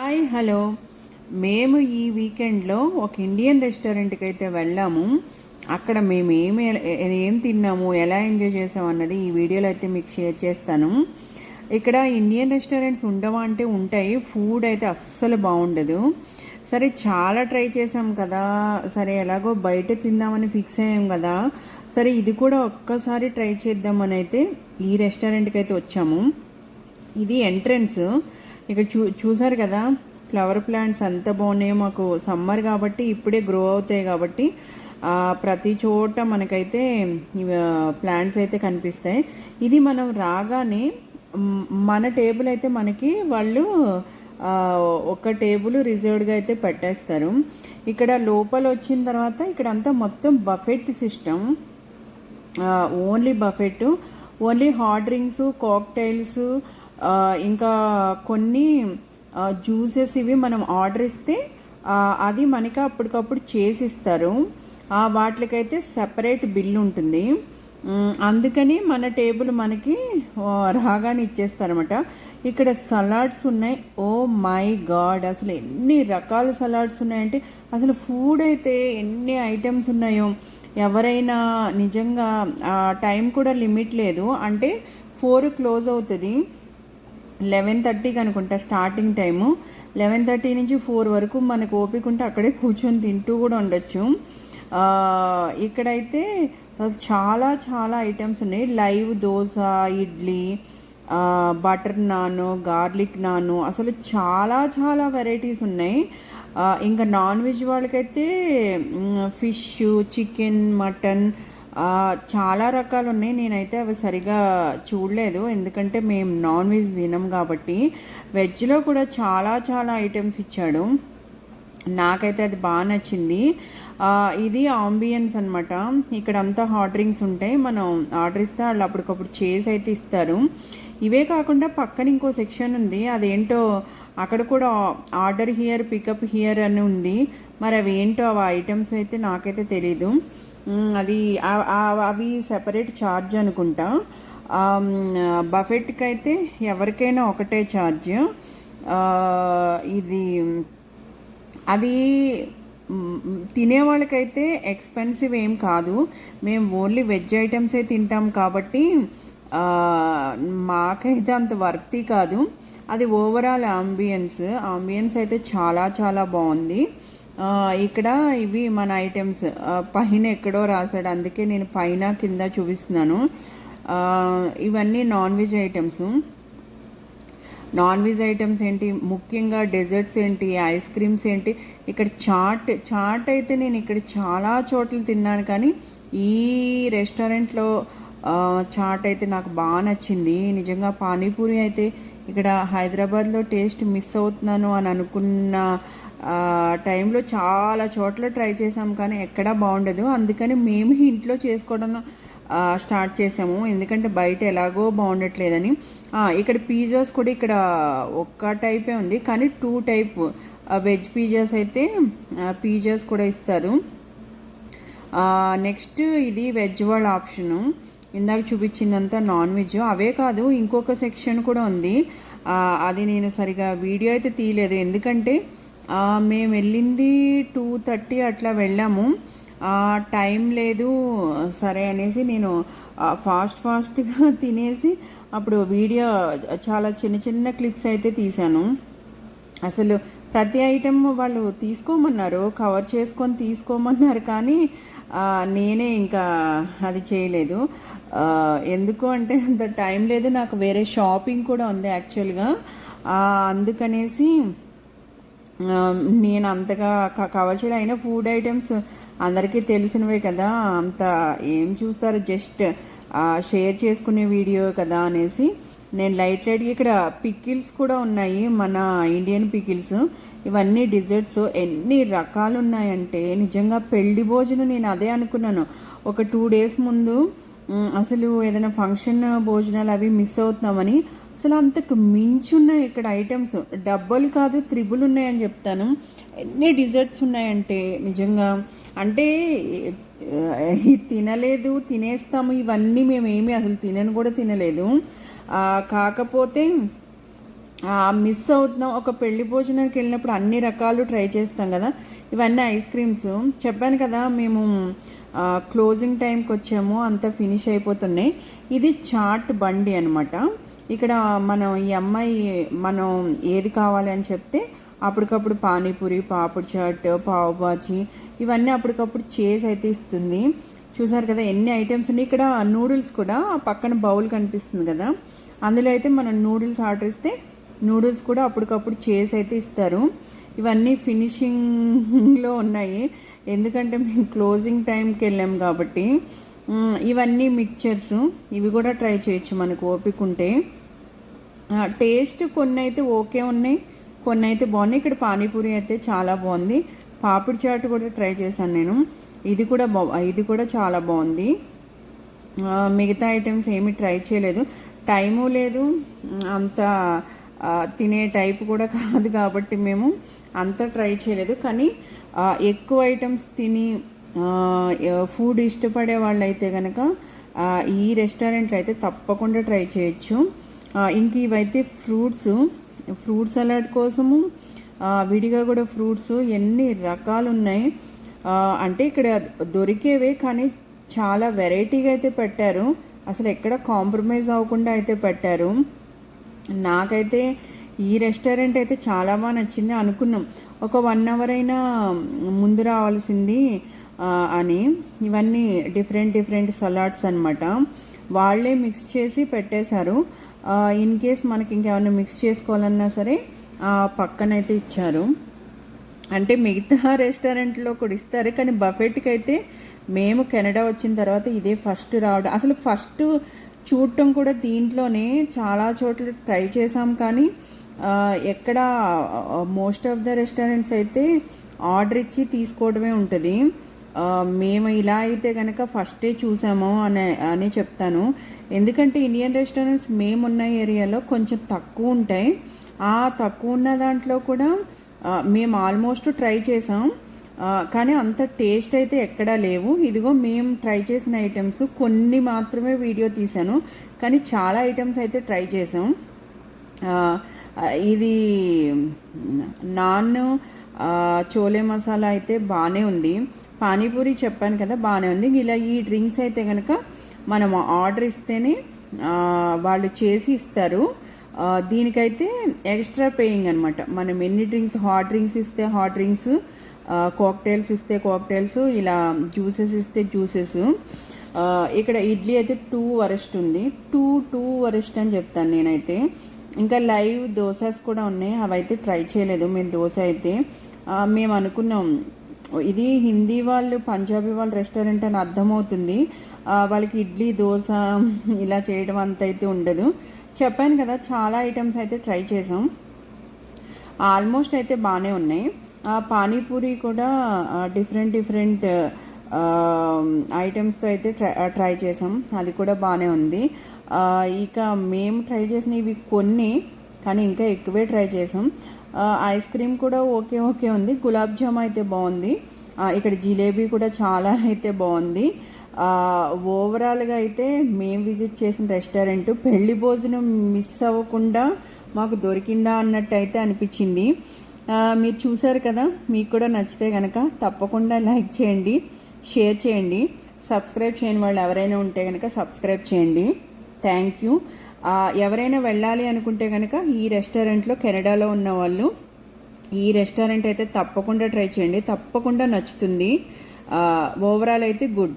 Hi hello. మేము ఈ వీకెండ్లో ఒక ఇండియన్ రెస్టారెంట్కి అయితే వెళ్ళాము. అక్కడ మేము ఏమి ఏం తిన్నాము ఎలా ఎంజాయ్ చేసాము అన్నది ఈ వీడియోలో అయితే మీకు షేర్ చేస్తాను. ఇక్కడ ఇండియన్ రెస్టారెంట్స్ ఉండవా అంటే ఉంటాయి ఫుడ్ అయితే అస్సలు బాగుండదు. సరే చాలా ట్రై చేసాం కదా. సరే ఎలాగో బయట తిందామని ఫిక్స్ అయ్యాం కదా. సరే ఇది కూడా ఒక్కసారి ట్రై చేద్దామని అయితే ఈ రెస్టారెంట్కి అయితే వచ్చాము. ఇది ఎంట్రన్స్. ఇక్కడ చూ చూసారు కదా? ఫ్లవర్ ప్లాంట్స్ అంత బాగున్నాయో మాకు. సమ్మర్ కాబట్టి ఇప్పుడే గ్రో అవుతాయి కాబట్టి ప్రతి చోట మనకైతే ప్లాంట్స్ అయితే కనిపిస్తాయి. ఇది మనం రాగానే మన టేబుల్ అయితే మనకి వాళ్ళు ఒక టేబుల్ రిజర్వ్డ్గా అయితే పెట్టేస్తారు. ఇక్కడ లోపల వచ్చిన తర్వాత ఇక్కడ అంతా మొత్తం buffet system only buffet only hot drinks cocktails ఇంకా కొన్ని జ్యూసెస్ ఇవి మనం ఆర్డర్ ఇస్తే అది మనకి అప్పటికప్పుడు చేసి ఇస్తారు ఆ, వాటికైతే సెపరేట్ బిల్ ఉంటుంది. అందుకని మన టేబుల్ మనకి రాగానే ఇచ్చేస్తారనమాట ఇక్కడ సలాడ్స్ ఉన్నాయి. Oh my God! అసలు ఎన్ని రకాల సలాడ్స్ ఉన్నాయంటే అసలు ఫుడ్ అయితే ఎన్ని ఐటమ్స్ ఉన్నాయో. ఎవరైనా నిజంగా టైం కూడా లిమిట్ లేదు. అంటే ఫోర్ క్లోజ్ అవుతుంది. లెవెన్ థర్టీకి అనుకుంటా స్టార్టింగ్ టైము. లెవెన్ థర్టీ నుంచి ఫోర్ వరకు మనకు ఓపిక ఉంటే అక్కడే కూర్చొని తింటూ కూడా ఉండొచ్చు. ఇక్కడైతే చాలా చాలా ఐటమ్స్ ఉన్నాయి. Live dosa idli butter naan garlic naan అసలు చాలా చాలా వెరైటీస్ ఉన్నాయి. ఇంకా నాన్ వెజ్ వాళ్ళకైతే ఫిష్ చికెన్ మటన్ చాలా రకాలు ఉన్నాయి నేనైతే అవి సరిగా చూడలేదు. ఎందుకంటే మేము నాన్ వెజ్ తినం కాబట్టి వెజ్లో కూడా చాలా చాలా ఐటమ్స్ ఇచ్చాడు. నాకైతే అది బాగా నచ్చింది. ఇది ఆంబియన్స్ అనమాట ఇక్కడ అంతా హాట్ డ్రింక్స్ ఉంటాయి. మనం ఆర్డర్ ఇస్తే వాళ్ళు అప్పటికప్పుడు చేసి అయితే ఇస్తారు. ఇవే కాకుండా పక్కన ఇంకో సెక్షన్ ఉంది. అదేంటో అక్కడ కూడా ఆర్డర్ హియర్ పికప్ హియర్ అని ఉంది. మరి అవి ఏంటో అవి ఐటమ్స్ అయితే నాకైతే తెలీదు. అది అవి సెపరేట్ ఛార్జ్ అనుకుంటా. బఫెట్కి అయితే ఎవరికైనా ఒకటే ఛార్జ్ ఇది అది తినే వాళ్ళకైతే ఎక్స్పెన్సివ్ ఏం కాదు. మేము ఓన్లీ వెజ్ ఐటమ్సే తింటాం కాబట్టి మాకైతే అంత వర్తి కాదు. అది ఓవరాల్ అంబియన్స్ అంబియన్స్ అయితే చాలా చాలా బాగుంది. ఇక్కడ ఇవి మన ఐటమ్స్. పైన ఎక్కడో రాశాడు. అందుకే నేను పైన కింద చూపిస్తున్నాను. ఇవన్నీ non veg items. Non veg items ఏంటి? ముఖ్యంగా డెజర్ట్స్ ఏంటి? ఐస్ క్రీమ్స్ ఏంటి? ఇక్కడ చాట్ చాట్ అయితే నేను ఇక్కడ చాలా చోట్ల తిన్నాను కానీ ఈ రెస్టారెంట్లో చాట్ అయితే నాకు బాగా నచ్చింది. నిజంగా పానీపూరి అయితే ఇక్కడ హైదరాబాద్లో టేస్ట్ మిస్ అవుతున్నాను అని అనుకున్న టైంలో చాలా చోట్ల ట్రై చేసాం కానీ ఎక్కడా బాగుండదు. అందుకని మేము ఇంట్లో చేసుకోవడం స్టార్ట్ చేసాము ఎందుకంటే బయట ఎలాగో బాగుండట్లేదని. ఇక్కడ పిజ్జాస్ కూడా ఇక్కడ ఒక్క టైపే ఉంది. కానీ టూ టైప్ వెజ్ పిజ్జాస్ అయితే పిజ్జాస్ కూడా ఇస్తారు. నెక్స్ట్ ఇది వెజ్ వాళ్ళ ఆప్షను. ఇందాక చూపించిందంతా నాన్ వెజ్. అవే కాదు ఇంకొక సెక్షన్ కూడా ఉంది. అది నేను సరిగా వీడియో అయితే తీయలేదు. ఎందుకంటే మేము వెళ్ళింది టూ థర్టీ అట్లా వెళ్ళాము. టైం లేదు సరే అనేసి నేను ఫాస్ట్ ఫాస్ట్గా తినేసి అప్పుడు వీడియో చాలా చిన్న చిన్న క్లిప్స్ అయితే తీశాను. అసలు ప్రతి ఐటెం వాళ్ళు తీసుకోమన్నారు కవర్ చేసుకొని తీసుకోమన్నారు కానీ నేనే ఇంకా అది చేయలేదు. ఎందుకు అంటే అంత టైం లేదు నాకు వేరే షాపింగ్ కూడా ఉంది యాక్చువల్గా. అందుకనేసి నేను అంతగా క- కవర్ చేయలే. అయినా ఫుడ్ ఐటమ్స్ అందరికీ తెలిసినవే కదా. అంత ఏం చూస్తారు? జస్ట్ షేర్ చేసుకునే వీడియో కదా అనేసి. నేను లైట్ లైట్గా ఇక్కడ పికిల్స్ కూడా ఉన్నాయి. మన ఇండియన్ పికిల్స్ ఇవన్నీ డిజర్ట్స్ ఎన్ని రకాలు ఉన్నాయంటే నిజంగా పెళ్ళి భోజనం నేను అదే అనుకున్నాను. ఒక టూ డేస్ ముందు అసలు ఏదైనా ఫంక్షన్ భోజనాలు అవి మిస్ అవుతున్నామని అసలు అంతకు మించి ఉన్నాయి ఇక్కడ ఐటమ్స్ డబ్బులు కాదు త్రిబుల్ ఉన్నాయని చెప్తాను. ఎన్ని డిజర్ట్స్ ఉన్నాయంటే నిజంగా అంటే తినలేదు తినేస్తాము ఇవన్నీ మేము అసలు తినను కూడా తినలేదు. కాకపోతే మిస్ అవుతున్నాం. ఒక పెళ్ళి భోజనానికి వెళ్ళినప్పుడు అన్ని రకాలు ట్రై చేస్తాం కదా. ఇవన్నీ ఐస్ క్రీమ్స్ చెప్పాను కదా మేము క్లోజింగ్ టైంకి వచ్చాము అంతా ఫినిష్ అయిపోతున్నాయి. ఇది చాట్ బండి అనమాట ఇక్కడ మనం ఈ అమ్మాయి మనం ఏది కావాలి అని చెప్తే అప్పటికప్పుడు పానీపూరి పాపుడు చాట్ పావు బాజీ ఇవన్నీ అప్పటికప్పుడు చేసి అయితే ఇస్తుంది. చూసారు కదా ఎన్ని ఐటమ్స్ ఉన్నాయి. ఇక్కడ నూడిల్స్ కూడా పక్కన బౌల్ కనిపిస్తుంది కదా. అందులో అయితే మనం నూడిల్స్ ఆర్డర్ ఇస్తే నూడిల్స్ కూడా అప్పటికప్పుడు చేసి అయితే ఇస్తారు. ఇవన్నీ ఫినిషింగ్లో ఉన్నాయి. ఎందుకంటే మేము క్లోజింగ్ టైంకి వెళ్ళాం కాబట్టి ఇవన్నీ మిక్చర్స్ ఇవి కూడా ట్రై చేయొచ్చు మనకు ఓపిక ఉంటే. టేస్ట్ కొన్ని అయితే ఓకే ఉన్నాయి కొన్ని అయితే బాగున్నాయి. ఇక్కడ పానీపూరి అయితే చాలా బాగుంది. పాపిడి చాట్ కూడా ట్రై చేశాను నేను. ఇది కూడా బా ఇది కూడా చాలా బాగుంది. మిగతా ఐటమ్స్ ఏమి ట్రై చేయలేదు. టైము లేదు అంత తినే టైప్ కూడా కాదు కాబట్టి మేము అంత ట్రై చేయలేదు. కానీ ఎక్కువ ఐటమ్స్ తిని ఫుడ్ ఇష్టపడే వాళ్ళైతే కనుక ఈ రెస్టారెంట్లో అయితే తప్పకుండా ట్రై చేయొచ్చు. ఇంక ఇవైతే ఫ్రూట్స్ ఫ్రూట్ సలాడ్ కోసము విడిగా కూడా ఫ్రూట్స్ ఎన్ని రకాలు ఉన్నాయి అంటే ఇక్కడ దొరికేవే కానీ చాలా వెరైటీగా అయితే పెట్టారు. అసలు ఎక్కడ కాంప్రమైజ్ అవ్వకుండా అయితే పెట్టారు. నాకైతే ఈ రెస్టారెంట్ అయితే చాలా బాగా నచ్చింది అనుకున్నాం. ఒక వన్ అవర్ అయినా ముందు రావాల్సింది అని. ఇవన్నీ డిఫరెంట్ డిఫరెంట్ సలాడ్స్ అనమాట వాళ్ళే మిక్స్ చేసి పెట్టేశారు. ఇన్ కేస్ మనకి ఇంకేమైనా మిక్స్ చేసుకోవాలన్నా సరే పక్కనైతే ఇచ్చారు. అంటే మిగతా రెస్టారెంట్లో కూడా ఇస్తారు కానీ బఫెట్కి అయితే మేము కెనడా వచ్చిన తర్వాత ఇదే ఫస్ట్ రావడం. అసలు ఫస్ట్ చూడటం కూడా దీంట్లోనే చాలా చోట్ల ట్రై చేసాం కానీ ఎక్కడ మోస్ట్ ఆఫ్ ద రెస్టారెంట్స్ అయితే ఆర్డర్ ఇచ్చి తీసుకోవడమే ఉంటుంది. మేము ఇలా అయితే కనుక ఫస్టే చూసాము అని అని చెప్తాను. ఎందుకంటే ఇండియన్ రెస్టారెంట్స్ మేమున్న ఏరియాలో కొంచెం తక్కువ ఉంటాయి. ఆ తక్కువ ఉన్న దాంట్లో కూడా మేము ఆల్మోస్ట్ ట్రై చేసాం. కానీ అంత టేస్ట్ అయితే ఎక్కడా లేవు. ఇదిగో మేము ట్రై చేసిన ఐటమ్స్ కొన్ని మాత్రమే వీడియో తీసాను కానీ చాలా ఐటమ్స్ అయితే ట్రై చేసాం ఇది నాన్ చోలే మసాలా అయితే బాగానే ఉంది. పానీపూరి చెప్పాను కదా బాగానే ఉంది. ఇలా ఈ డ్రింక్స్ అయితే కనుక మనం ఆర్డర్ ఇస్తేనే వాళ్ళు చేసి ఇస్తారు. దీనికైతే ఎక్స్ట్రా పేయింగ్ అనమాట మనం ఎన్ని డ్రింక్స్ హాట్ డ్రింక్స్ ఇస్తే హాట్ డ్రింక్స్ కాక్టైల్స్ ఇస్తే కాక్టైల్స్ ఇలా జ్యూసెస్ ఇస్తే జ్యూసెస్ ఇక్కడ ఇడ్లీ అయితే టూ వరస్ట్ ఉంది. టూ టూ వరస్ట్ అని చెప్తాను నేనైతే. ఇంకా లైవ్ దోసాస్ కూడా ఉన్నాయి. అవైతే ట్రై చేయలేదు మేము దోశ అయితే. మేము అనుకున్నాం ఇది హిందీ వాళ్ళు పంజాబీ వాళ్ళ రెస్టారెంట్ అని అర్థమవుతుంది. వాళ్ళకి ఇడ్లీ దోశ ఇలా చేయడం అంత అయితే ఉండదు. చెప్పాను కదా చాలా ఐటమ్స్ అయితే ట్రై చేసాం. ఆల్మోస్ట్ అయితే బాగానే ఉన్నాయి. పానీపూరి కూడా డిఫరెంట్ డిఫరెంట్ ఐటమ్స్తో అయితే ట్రై ట్రై చేసాం. అది కూడా బాగానే ఉంది. ఇక మేము ట్రై చేసిన ఇవి కొన్ని కానీ ఇంకా ఎక్కువే ట్రై చేసాం. ఐస్ క్రీమ్ కూడా ఓకే ఓకే ఉంది. గులాబ్ జామ్ అయితే బాగుంది. ఇక్కడ జిలేబీ కూడా చాలా అయితే బాగుంది. ఓవరాల్గా అయితే మేము విజిట్ చేసిన రెస్టారెంట్ పెళ్ళి భోజనం మిస్ అవ్వకుండా మాకు దొరికిందా అన్నట్టు అయితే అనిపించింది. మీరు చూసారు కదా మీకు కూడా నచ్చితే కనుక తప్పకుండా లైక్ చేయండి షేర్ చేయండి. సబ్స్క్రైబ్ చేయని వాళ్ళు ఎవరైనా ఉంటే కనుక సబ్స్క్రైబ్ చేయండి. Thank you. ఎవరైనా వెళ్ళాలి అనుకుంటే కనుక ఈ రెస్టారెంట్లో కెనడాలో ఉన్న వాళ్ళు ఈ రెస్టారెంట్ అయితే తప్పకుండా ట్రై చేయండి తప్పకుండా నచ్చుతుంది. ఓవరాల్ అయితే గుడ్.